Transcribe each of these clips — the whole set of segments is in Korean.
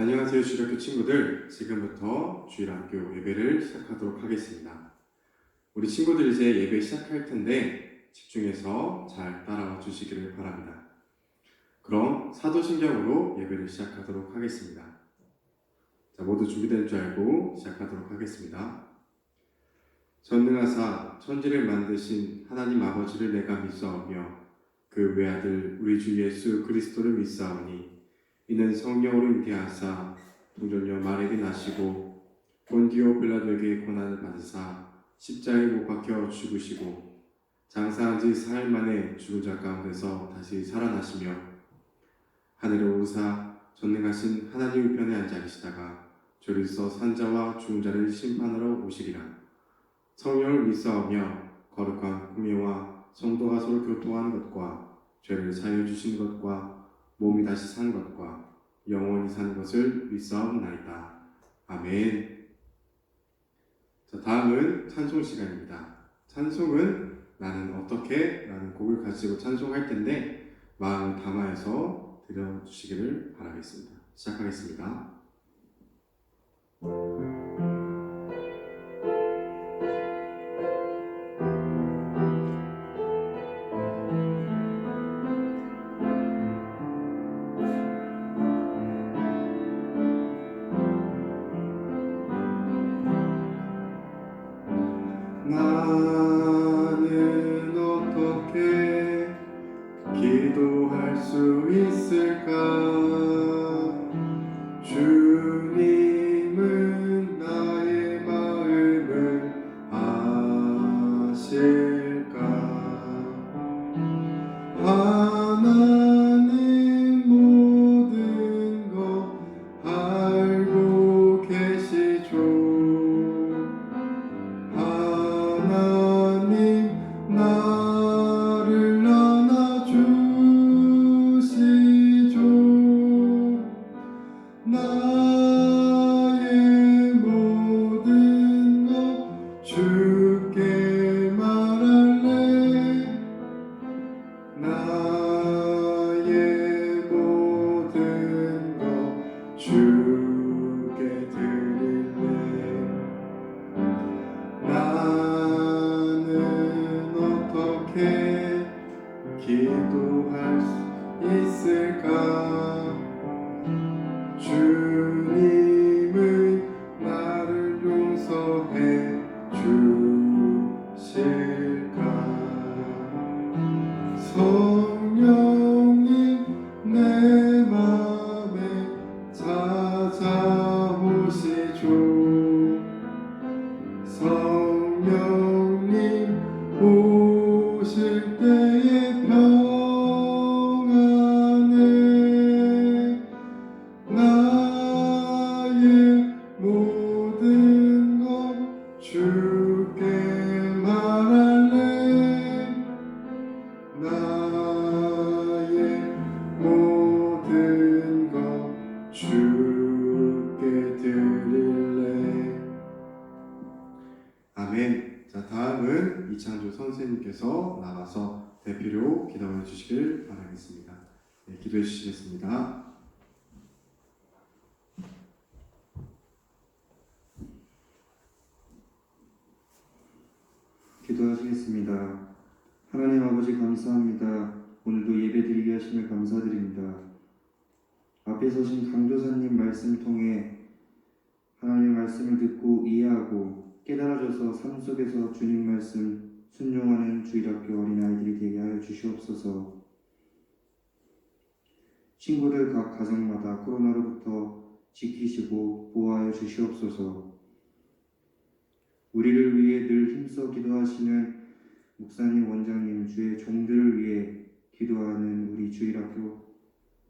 안녕하세요 주일학교 친구들. 지금부터 주일학교 예배를 시작하도록 하겠습니다. 우리 친구들 이제 예배 시작할 텐데 집중해서 잘 따라와 주시기를 바랍니다. 그럼 사도신경으로 예배를 시작하도록 하겠습니다. 자 모두 준비된 줄 알고 시작하도록 하겠습니다. 전능하사 천지를 만드신 하나님 아버지를 내가 믿사오며 그 외아들 우리 주 예수 그리스도를 믿사오니 이는 성령으로 잉태하사 동정녀 말에게 나시고 본디오 빌라도에게 고난을 받으사 십자가에 못 박혀 죽으시고 장사한 지 사흘 만에 죽은 자 가운데서 다시 살아나시며 하늘에 오르사 전능하신 하나님 우편에 앉아 계시다가 저리서 산자와 죽은 자를 심판하러 오시리라. 성령을 믿사오며 거룩한 공예와 성도가 서로 교통하는 것과 죄를 사여 주시는 것과 몸이 다시 산 것과 영원히 사는 것을 믿사옵나이다. 아멘. 자, 다음은 찬송 시간입니다. 찬송은 나는 어떻게 라는 곡을 가지고 찬송할 텐데 마음을 담아서 들려주시기를 바라겠습니다. 시작하겠습니다. 어떻게 기도할 수 있을까? 주일학교 어린아이들이 되게 하여 주시옵소서. 친구들 각 가정마다 코로나로부터 지키시고 보호하여 주시옵소서. 우리를 위해 늘 힘써 기도하시는 목사님, 원장님, 주의 종들을 위해 기도하는 우리 주일학교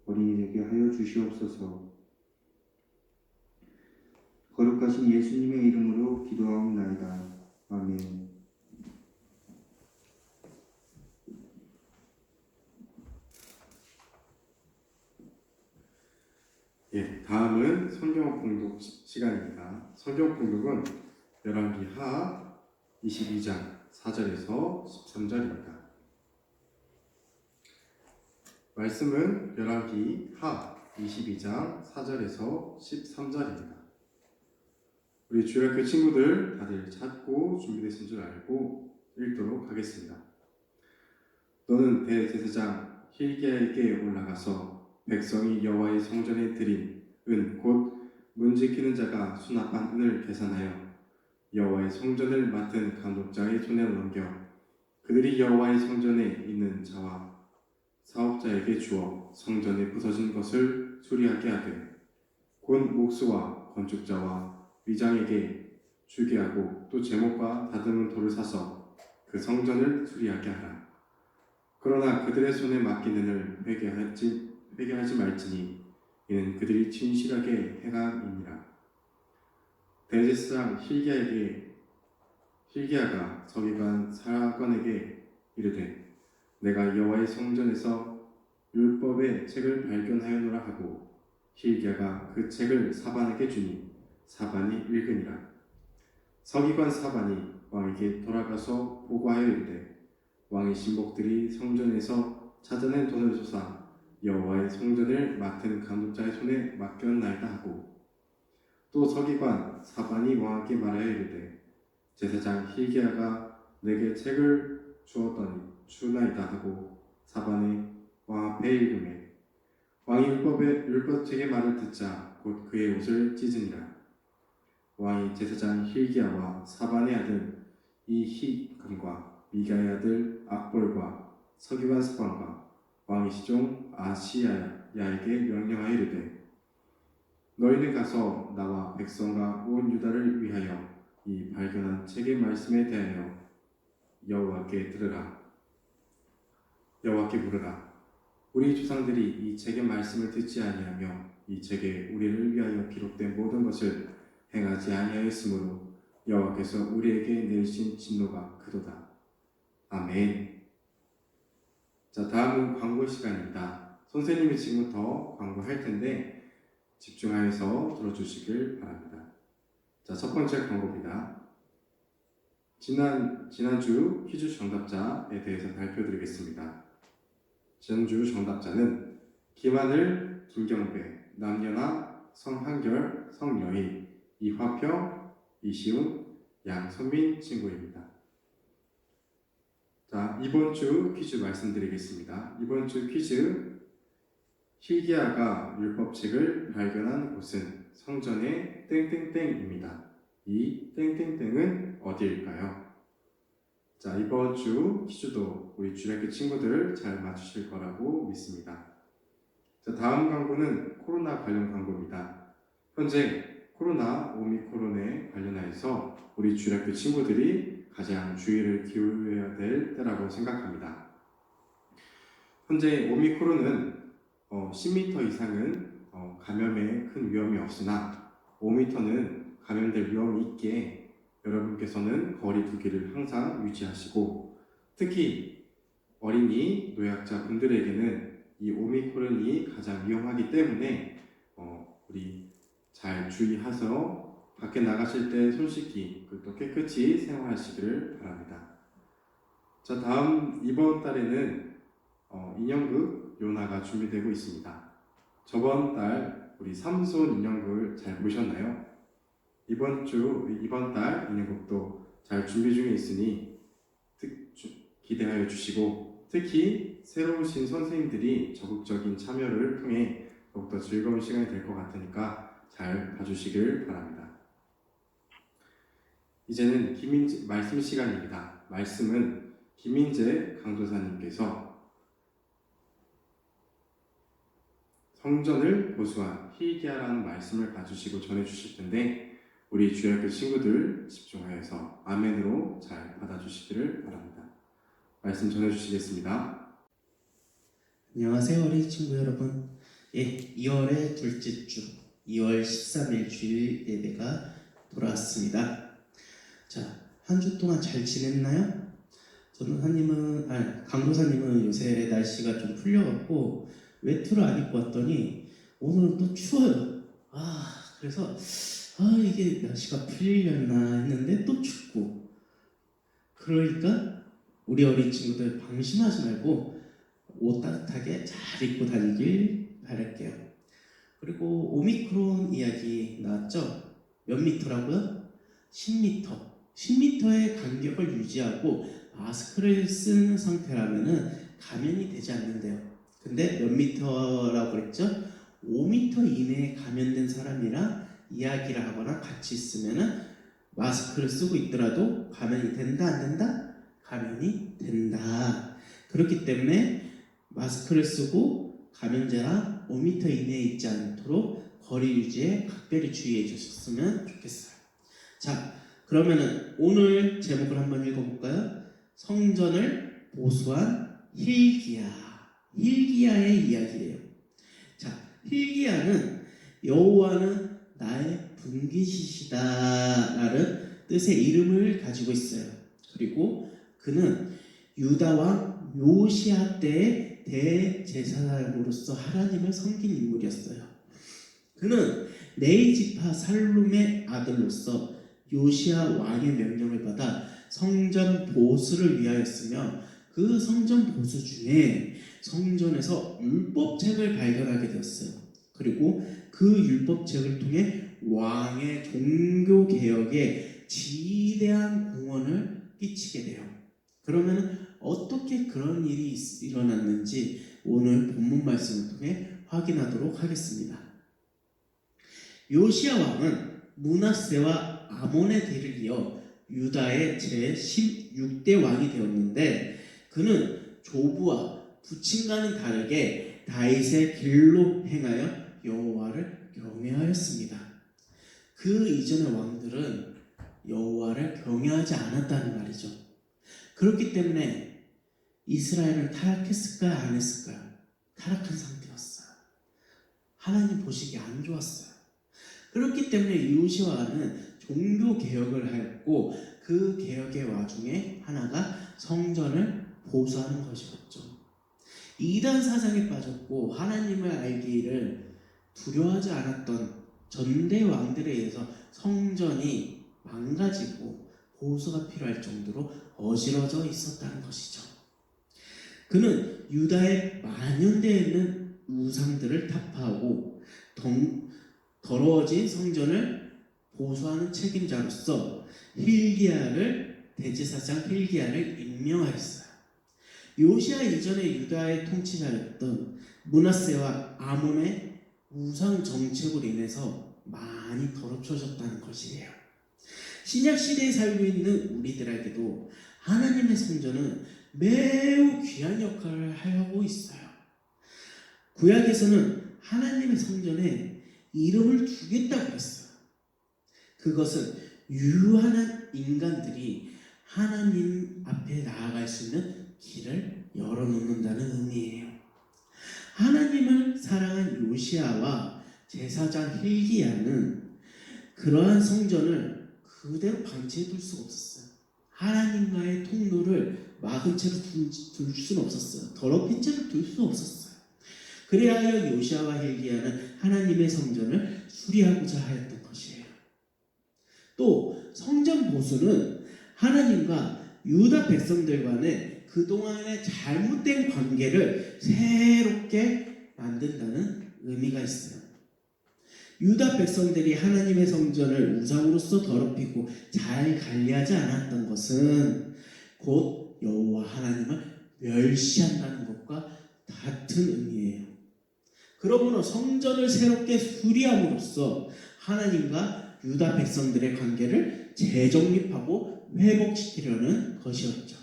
어린이 되게 하여 주시옵소서. 거룩하신 예수님의 이름으로 기도하옵나이다. 아멘. 예, 다음은 성경 공독 시- 시간입니다. 성경 공독은 열왕기 하 22장 4절에서 13절입니다. 말씀은 열왕기 하 22장 4절에서 13절입니다. 우리 주일학교 친구들 다들 찾고 준비되신 줄 알고 읽도록 하겠습니다. 너는 대제사장 힐기야에게 올라가서 백성이 여호와의 성전에 드린 은 곧 문 지키는 자가 수납한 은을 계산하여 여호와의 성전을 맡은 감독자의 손에 넘겨 그들이 여호와의 성전에 있는 자와 사업자에게 주어 성전에 부서진 것을 수리하게 하되 곧 목수와 건축자와 위장에게 주게 하고 또 제목과 다듬은 돌을 사서 그 성전을 수리하게 하라. 그러나 그들의 손에 맡긴 은을 회개하지, 회개하지 말지니 이는 그들이 진실하게 행함이니라. 대제사장 힐기야에게 힐기야가 서기관 사관에게 이르되 내가 여호와의 성전에서 율법의 책을 발견하였노라 하고 힐기야가 그 책을 사반에게 주니 사반이 읽으니라. 서기관 사반이 왕에게 돌아가서 보고하여 이르되 왕의 신복들이 성전에서 찾아낸 돈을 쏟아 여호와의 성전을 맡은 감독자의 손에 맡겼나이다 하고 또 서기관 사반이 왕에게 말하여 이르되 제사장 힐기야가 내게 책을 주었더니 주나이다 하고 사반이 왕 앞에 읽음에 왕이 율법의 율법책의 말을 듣자 곧 그의 옷을 찢으니라. 왕이 제사장 힐기야와 사반의 아들 이히감과 미가의 아들 악볼과 서기관 사반과 왕의 시종 아시야에게 명령하여 이르되 너희는 가서 나와 백성과 온 유다를 위하여 이 발견한 책의 말씀에 대하여 여호와께 들으라. 여호와께 물으라. 우리 조상들이 이 책의 말씀을 듣지 아니하며 이 책에 우리를 위하여 기록된 모든 것을 행하지 아니하였으므로 여호와께서 우리에게 내리신 진노가 크도다. 아멘 자 다음은 광고 시간입니다 선생님이 지금부터 광고할 텐데 집중하여서 들어주시길 바랍니다 자 첫 번째 광고입니다 지난 지난주 퀴즈 정답자에 대해서 발표드리겠습니다. 지난주 정답자는 김하늘, 김경배, 남연아, 성한결, 성여희, 이화평, 이시훈, 양선민 친구입니다. 자 이번 주 퀴즈 말씀드리겠습니다. 이번 주 퀴즈 힐기야가 율법책을 발견한 곳은 성전의 땡땡땡입니다. 이 땡땡땡은 어디일까요? 자, 이번 주 퀴즈도 우리 주례교 친구들 잘 맞추실 거라고 믿습니다. 자, 다음 광고는 코로나 관련 광고입니다. 현재 코로나 오미크론에 관련하여서 우리 주례교 친구들이 가장 주의를 기울여야 될 때라고 생각합니다. 현재 오미크론은 어, 10m 이상은 어, 감염에 큰 위험이 없으나 5m는 감염될 위험이 있기에 여러분께서는 거리 두기를 항상 유지하시고 특히 어린이 노약자 분들에게는 이 오미크론이 가장 위험하기 때문에 어, 우리 잘 주의해서 밖에 나가실 때 손 씻기 또 깨끗이 생활하시기를 바랍니다. 자 다음 이번 달에는 어, 인형극 요나가 준비되고 있습니다. 저번 달 우리 삼손 인형극을 잘 보셨나요? 이번 주 이번 달 인형극도 잘 준비 중에 있으니 특, 주, 기대하여 주시고 특히 새로 오신 선생님들이 적극적인 참여를 통해 더욱더 즐거운 시간이 될 것 같으니까 잘 봐주시길 바랍니다. 이제는 김인재 말씀 시간입니다. 말씀은 김인재 강도사님께서 성전을 보수한 희기야라는 말씀을 가주시고 전해주실 텐데 우리 주일학교 친구들 집중하여서 아멘으로 잘 받아주시기를 바랍니다. 말씀 전해주시겠습니다. 안녕하세요 어린이 친구 여러분 예, 2월의 둘째 주 2월 13일 주일 예배가 돌아왔습니다 자, 한 주 동안 잘 지냈나요? 저는 하님은, 아, 강도사님은 요새 날씨가 좀 풀려갖고 외투를 안 입고 왔더니 오늘은 또 추워요 아, 그래서 아, 이게 날씨가 풀리려나 했는데 또 춥고 그러니까 우리 어린 친구들 방심하지 말고 옷 따뜻하게 잘 입고 다니길 바랄게요. 그리고 오미크론 이야기 나왔죠? 몇 미터라고요? 10미터. 10미터의 간격을 유지하고 마스크를 쓴 상태라면은 감염이 되지 않는데요. 근데 몇 미터라고 그랬죠? 5미터 이내에 감염된 사람이랑 이야기를 하거나 같이 있으면은 마스크를 쓰고 있더라도 감염이 된다 안 된다? 감염이 된다. 그렇기 때문에 마스크를 쓰고 감염자랑 5m 이내에 있지 않도록 거리 유지에 각별히 주의해 주셨으면 좋겠어요. 자, 그러면은 오늘 제목을 한번 읽어볼까요? 성전을 보수한 힐기야. 힐기야의 이야기예요. 자, 힐기야는 여호와는 나의 분기시시다라는 뜻의 이름을 가지고 있어요. 그리고 그는 유다 왕 요시아 때의 대제사장으로서 하나님을 섬긴 인물이었어요. 그는 네이지파 살룸의 아들로서 요시아 왕의 명령을 받아 성전 보수를 위하였으며 그 성전 보수 중에 성전에서 율법책을 발견하게 되었어요. 그리고 그 율법책을 통해 왕의 종교 개혁에 지대한 공헌을 끼치게 돼요. 그러면 어떻게 그런 일이 있- 일어났는지 오늘 본문 말씀을 통해 확인하도록 하겠습니다. 요시아 왕은 문하세와 아몬의 뒤를 이어 유다의 제 16대 왕이 되었는데 그는 조부와 부친과는 다르게 다윗의 길로 행하여 여호와를 경외하였습니다. 그 이전의 왕들은 여호와를 경외하지 않았다는 말이죠. 그렇기 때문에 이스라엘은 타락했을까요? 안 했을까요? 타락한 상태였어요. 하나님 보시기 안 좋았어요. 그렇기 때문에 요시아는 종교 개혁을 하였고 그 개혁의 와중에 하나가 성전을 보수하는 것이었죠. 이단 사상에 빠졌고 하나님을 알기를 두려워하지 않았던 전대 왕들에 의해서 성전이 망가지고 보수가 필요할 정도로 어지러져 있었다는 것이죠. 그는 유다의 만연되어 있는 우상들을 타파하고 덩- 더러워진 성전을 보수하는 책임자로서 힐기야를 대제사장 힐기야를 임명하였어요. 요시아 이전의 유다의 통치자였던 문하세와 아몬의 우상 정책으로 인해서 많이 더럽혀졌다는 것이에요. 신약 시대에 살고 있는 우리들에게도 하나님의 성전은 매우 귀한 역할을 하고 있어요. 구약에서는 하나님의 성전에 이름을 두겠다고 했어요. 그것은 유한한 인간들이 하나님 앞에 나아갈 수 있는 길을 열어놓는다는 의미예요. 하나님을 사랑한 요시아와 제사장 힐기야는 그러한 성전을 그대로 방치해둘 수가 없었어요. 하나님과의 통로를 막은 채로 둘, 둘 수는 없었어요. 더럽힌 채로 둘 수는 없었어요. 그래야 요시아와 힐기야는 하나님의 성전을 수리하고자 하였던. 또 성전 보수는 하나님과 유다 백성들 간의 그동안의 잘못된 관계를 새롭게 만든다는 의미가 있어요. 유다 백성들이 하나님의 성전을 우상으로서 더럽히고 잘 관리하지 않았던 것은 곧 여호와 하나님을 멸시한다는 것과 같은 의미예요. 그러므로 성전을 새롭게 수리함으로써 하나님과 유다 백성들의 관계를 재정립하고 회복시키려는 것이었죠.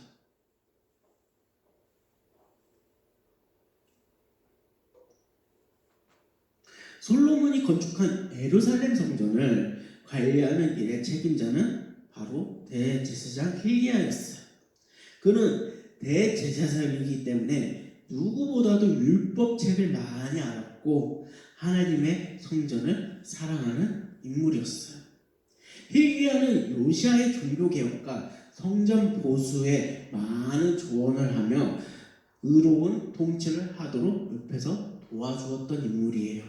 솔로몬이 건축한 에루살렘 성전을 관리하는 일의 책임자는 바로 대제사장 힐기야였어요. 그는 대제사장이기 때문에 누구보다도 율법책을 많이 알았고 하나님의 성전을 사랑하는 인물이었어요. 힐기야는 요시아의 종교 개혁과 성전 보수에 많은 조언을 하며 의로운 통치를 하도록 옆에서 도와주었던 인물이에요.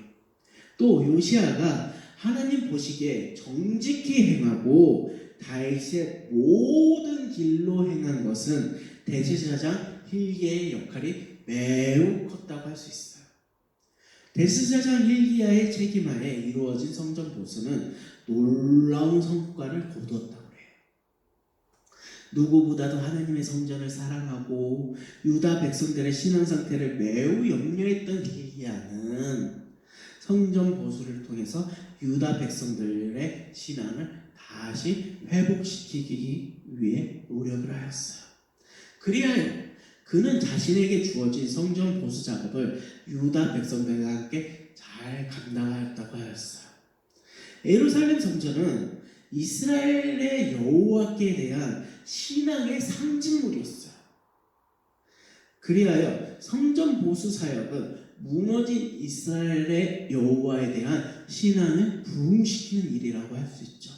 또 요시아가 하나님 보시기에 정직히 행하고 다윗의 모든 길로 행한 것은 대제사장 힐기의 역할이 매우 컸다고 할 수 있어요. 대스사장 힐기야의 책임하에 이루어진 성전 보수는 놀라운 성과를 거두었다고 해요. 누구보다도 하나님의 성전을 사랑하고 유다 백성들의 신앙 상태를 매우 염려했던 힐기야는 성전 보수를 통해서 유다 백성들의 신앙을 다시 회복시키기 위해 노력을 하였어요. 그리하여 그는 자신에게 주어진 성전 보수 작업을 유다 백성들과 함께 잘 감당하였다고 하였어요. 예루살렘 성전은 이스라엘의 여호와께 대한 신앙의 상징물이었어요. 그리하여 성전 보수 사역은 무너진 이스라엘의 여호와에 대한 신앙을 부흥시키는 일이라고 할 수 있죠.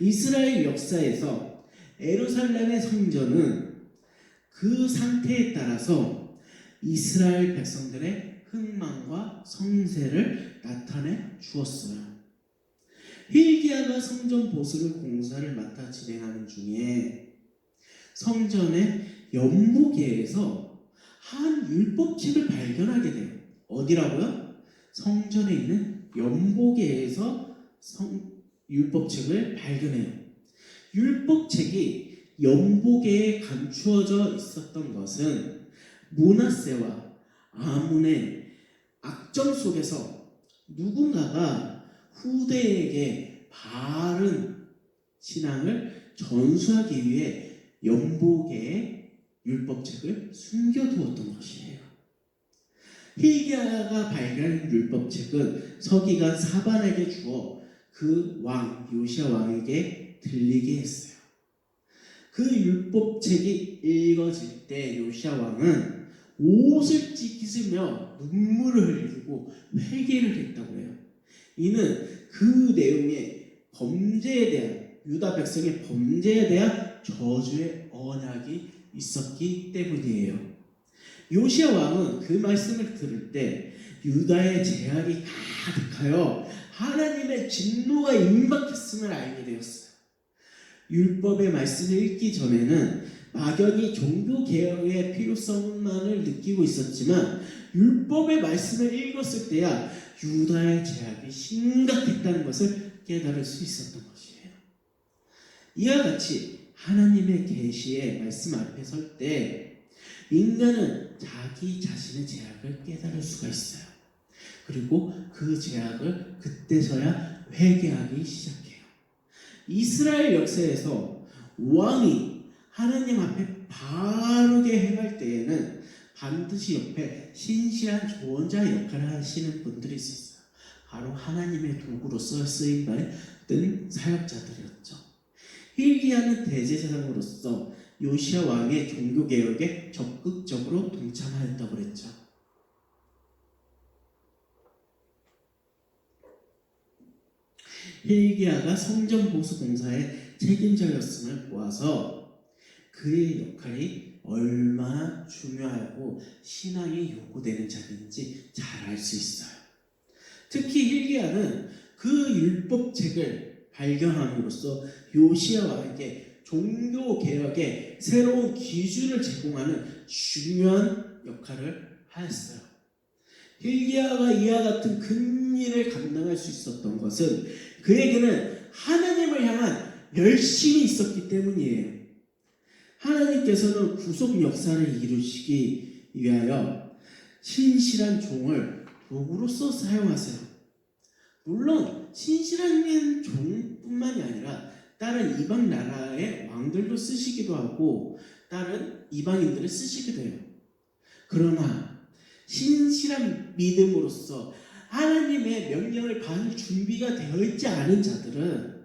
이스라엘 역사에서 에루살렘의 성전은 그 상태에 따라서 이스라엘 백성들의 흥망과 성세를 나타내 주었어요. 힐기야가 성전 보수를 공사를 맡아 진행하는 중에 성전의 연보계에서 한 율법책을 발견하게 돼요. 어디라고요? 성전에 있는 연보계에서 성, 율법책을 발견해요. 율법책이 연보계에 감추어져 있었던 것은 문하세와 아문의 악정 속에서 누군가가 후대에게 바른 신앙을 전수하기 위해 연보계에 율법책을 숨겨두었던 것이에요. 힐기야가 발견한 율법책은 서기관 사반에게 주어 그 왕 요시아 왕에게 들리게 했어요. 그 율법책이 읽어질 때 요시아 왕은 옷을 찢으며 눈물을 흘리고 회개를 했다고 해요. 이는 그 내용의 범죄에 대한 유다 백성의 범죄에 대한 저주의 언약이 있었기 때문이에요. 요시아 왕은 그 말씀을 들을 때 유다의 제약이 가득하여 하나님의 진노가 임박했음을 알게 되었어요. 율법의 말씀을 읽기 전에는 막연히 종교 개혁의 필요성만을 느끼고 있었지만 율법의 말씀을 읽었을 때야 유다의 제약이 심각했다는 것을 깨달을 수 있었던 것이에요. 이와 같이 하나님의 계시의 말씀 앞에 설 때 인간은 자기 자신의 제약을 깨달을 수가 있어요. 그리고 그 제약을 그때서야 회개하기 시작해요. 이스라엘 역사에서 왕이 하나님 앞에 바르게 행할 때에는 반드시 옆에 신실한 조언자 역할을 하시는 분들이 있었어요. 바로 하나님의 도구로서 쓰임 받은 사역자들이었죠. 힐기야는 대제사장으로서 요시아 왕의 종교 개혁에 적극적으로 동참하였다고 그랬죠. 힐기야가 성전 보수 공사의 책임자였음을 보아서 그의 역할이 얼마나 중요하고 신앙이 요구되는 자리인지 잘 알 수 있어요. 특히 힐기야는 그 율법책을 발견함으로써 요시아 왕에게 종교 개혁의 새로운 기준을 제공하는 중요한 역할을 하였어요. 힐기야가 이와 같은 큰 일을 감당할 수 있었던 것은 그에게는 하나님을 향한 열심이 있었기 때문이에요. 하나님께서는 구속 역사를 이루시기 위하여 신실한 종을 도구로서 사용하세요. 물론 신실한 종뿐만이 아니라 다른 이방 나라의 왕들도 쓰시기도 하고 다른 이방인들을 쓰시기도 해요. 그러나 신실한 믿음으로서 하나님의 명령을 받을 준비가 되어 있지 않은 자들은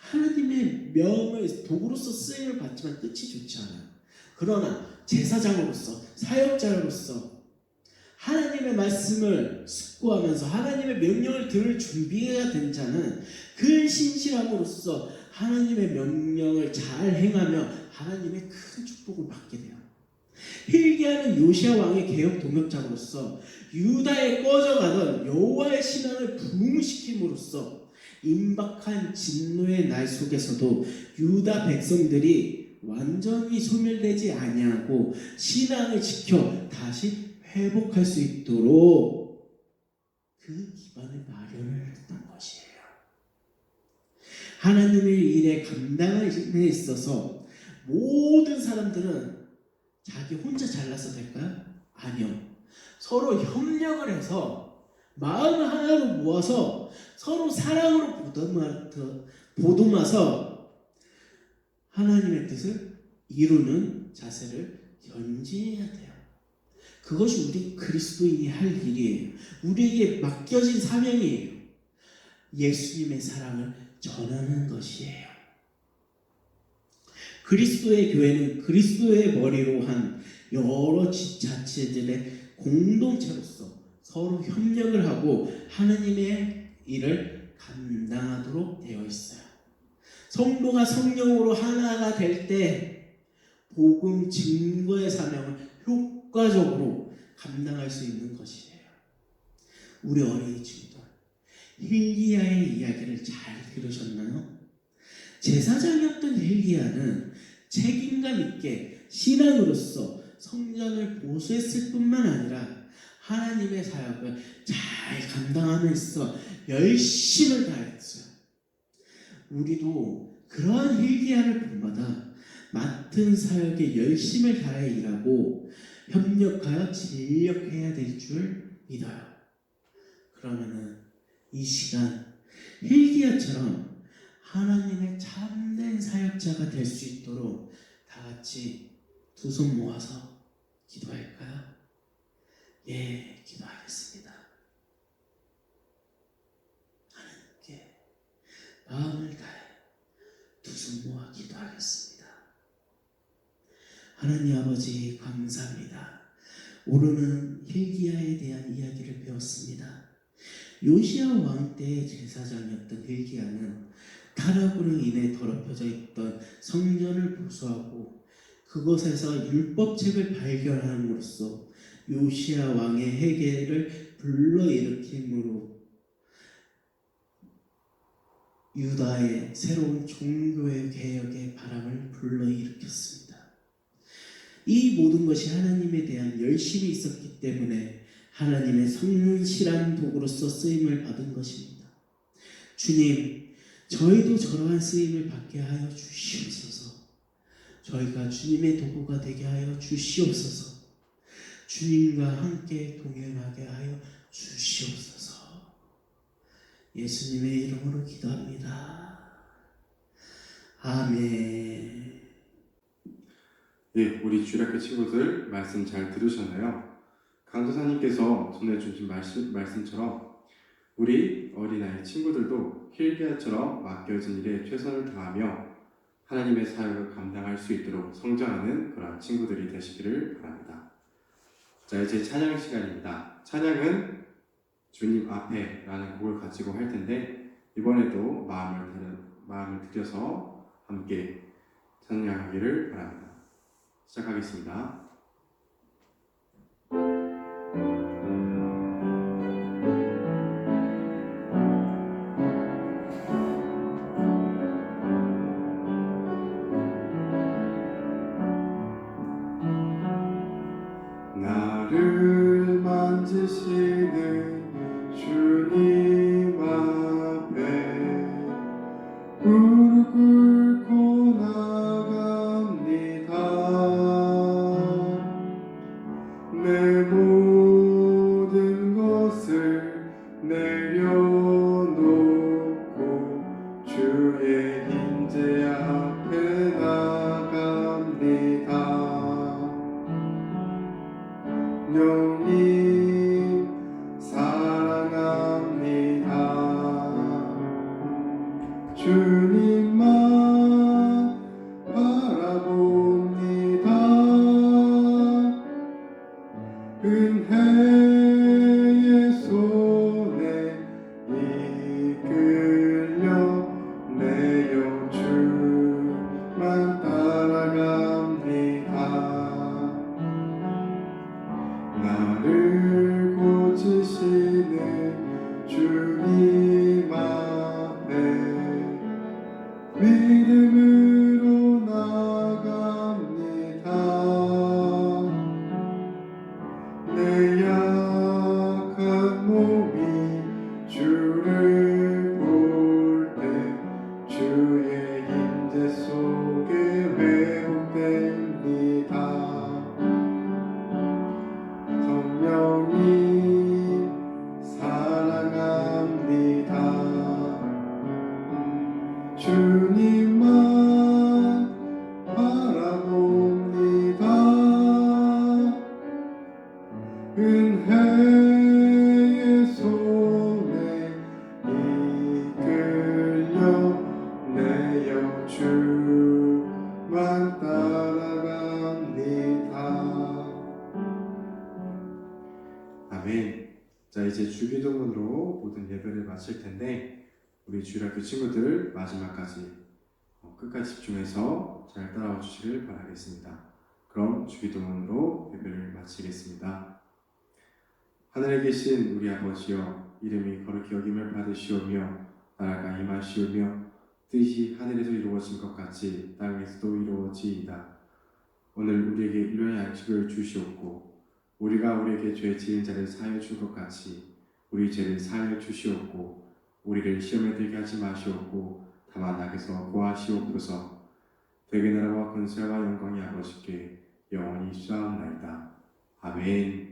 하나님의 명을 도구로서 쓰임을 받지만 끝이 좋지 않아요. 그러나 제사장으로서 사역자로서 하나님의 말씀을 숙고하면서 하나님의 명령을 들을 준비가 된 자는 그 신실함으로써 하나님의 명령을 잘 행하며 하나님의 큰 축복을 받게 돼요. 힐기야는 요시아 왕의 개혁 동역자로서 유다에 꺼져가던 여호와의 신앙을 부흥시킴으로써 임박한 진노의 날 속에서도 유다 백성들이 완전히 소멸되지 아니하고 신앙을 지켜 다시 회복할 수 있도록 그 기반을 마련을 했던 것이에요. 하나님의 일에 감당함에 있어서 모든 사람들은 자기 혼자 잘나서 될까요? 아니요. 서로 협력을 해서 마음을 하나로 모아서 서로 사랑으로 보듬어, 보듬어서 하나님의 뜻을 이루는 자세를 견지해야 돼요. 그것이 우리 그리스도인이 할 일이에요. 우리에게 맡겨진 사명이에요. 예수님의 사랑을 전하는 것이에요. 그리스도의 교회는 그리스도의 머리로 한 여러 지자체들의 공동체로서 서로 협력을 하고 하나님의 일을 감당하도록 되어 있어요. 성도가 성령으로 하나가 될 때 복음 증거의 사명을 효과적으로 감당할 수 있는 것이에요. 우리 어린이 친구들, 힐기야의 이야기를 잘 들으셨나요? 제사장이었던 힐기야는 책임감 있게 신앙으로서 성전을 보수했을 뿐만 아니라 하나님의 사역을 잘 감당하면서 열심을 다했어요. 우리도 그러한 힐기야를 본받아 맡은 사역에 열심을 다해 일하고 협력하여 진력해야 될 줄 믿어요. 그러면은 이 시간 힐기야처럼 하나님의 참된 사역자가 될 수 있도록 다 같이 두 손 모아서 기도할까요? 예, 기도하겠습니다. 하나님께 마음을 다해 두 손 모아 기도하겠습니다. 하나님 아버지 감사합니다. 오르는 힐기야에 대한 이야기를 배웠습니다. 요시아 왕때 제사장이었던 힐기야는 타락으로 인해 더럽혀져 있던 성전을 보수하고 그곳에서 율법책을 발견함으로써 요시아 왕의 해계를 불러일으킴으로 유다의 새로운 종교의 개혁의 바람을 불러일으켰습니다. 이 모든 것이 하나님에 대한 열심이 있었기 때문에 하나님의 성실한 도구로서 쓰임을 받은 것입니다. 주님, 저희도 저러한 쓰임을 받게 하여 주시옵소서. 저희가 주님의 도구가 되게 하여 주시옵소서. 주님과 함께 동행하게 하여 주시옵소서. 예수님의 이름으로 기도합니다. 아멘. 예, 우리 주일학교 친구들 말씀 잘 들으셨나요? 강도사님께서 전해주신 말씀, 말씀처럼 우리 어린아이 친구들도 힐기야처럼 맡겨진 일에 최선을 다하며 하나님의 사역을 감당할 수 있도록 성장하는 그런 친구들이 되시기를 바랍니다. 자, 이제 찬양 시간입니다. 찬양은 주님 앞에 라는 곡을 가지고 할 텐데 이번에도 마음을 다른 마음을 들여서 함께 찬양하기를 바랍니다. 시작하겠습니다. name. Benim 자 이제 주기도문으로 모든 예배를 마칠 텐데 우리 주일학교 친구들 마지막까지 어, 끝까지 집중해서 잘 따라와 주시길 바라겠습니다. 그럼 주기도문으로 예배를 마치겠습니다. 하늘에 계신 우리 아버지여 이름이 거룩히 여김을 받으시오며 나라가 임하시오며 뜻이 하늘에서 이루어진 것 같이 땅에서도 이루어지이다. 오늘 우리에게 일용할 양식을 주시옵고 우리가 우리에게 죄 지은 자를 사하여 준 것 같이 우리 죄를 사하여 주시옵고 우리를 시험에 들게 하지 마시옵고 다만 악에서 구하시옵소서 되게 나라와 권세와 영광이 아버지께 영원히 수하옵나이다. 아멘